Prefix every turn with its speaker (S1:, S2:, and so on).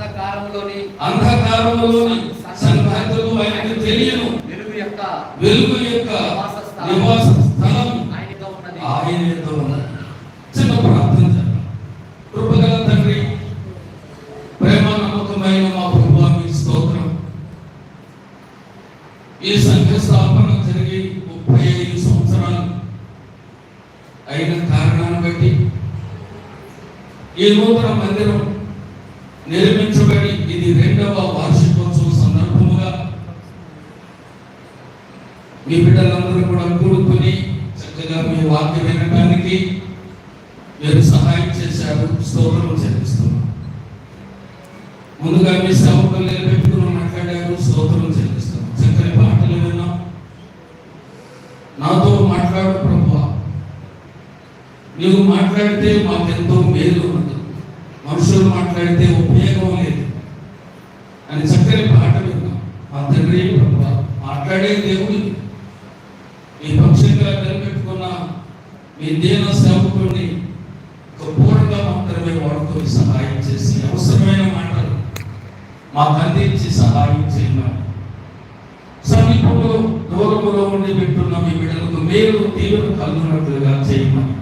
S1: అంధకారములోని
S2: అంధకారములోని సంగతులు ఆయనకు తెలియను.
S1: వెలుగు యొక్క
S2: వెలుగు యొక్క నివాస స్థలం
S1: ఆయనతో ఉన్నది.
S2: ఆయనతో ఉన్నది. చిన్న ప్రార్థన చేద్దాం. కృపగల తండ్రి ప్రేమ నమ్మకమైన మా ప్రభు మీకు స్తోత్రం. ఈ సంఘ స్థాపన జరిగి ముప్పై ఐదు సంవత్సరాలు అయిన కారణాన్ని బట్టి ఈ నూతన మందిరం నిర్మించబడి ఇది రెండవ వార్షికోత్సవం సందర్భముగా మీ బిడ్డలందరూ కూడా కూడుకుని చక్కగా మీ వాక్యం వినడానికి మీరు సహాయం చేశారు. స్తోత్రం చెల్లిస్తున్నాం. ముందుగా మీ సేవకులు నిలబెట్టుకుని మాట్లాడారు. స్తోత్రం చెల్లిస్తున్నాం. చక్కని పాటలు విన్నాం. నాతో మాట్లాడు ప్రభు నువ్వు మాట్లాడితే మాకెంతో మేలు ఉండదు. మనుషులు మాట్లాడితే ఉపయోగం లేదు. అని చక్కని పాట విన్నాం. మా తండ్రి ప్రభు మాట్లాడే దేవుడు మీ పక్షంగా నిలబెట్టుకున్న మీ దేన సేవకుడిని ఒక పూర్ణంగా మాత్రమే వాడుతూ సహాయం చేసి అవసరమైన మాటలు మాకు అందించి సహాయం చేయమని. సమీపంలో దూరంలో ఉండి పెట్టున్న మీ బిడ్డలకు మేలు తీవ్ర కలుగునట్లుగా చేయమని.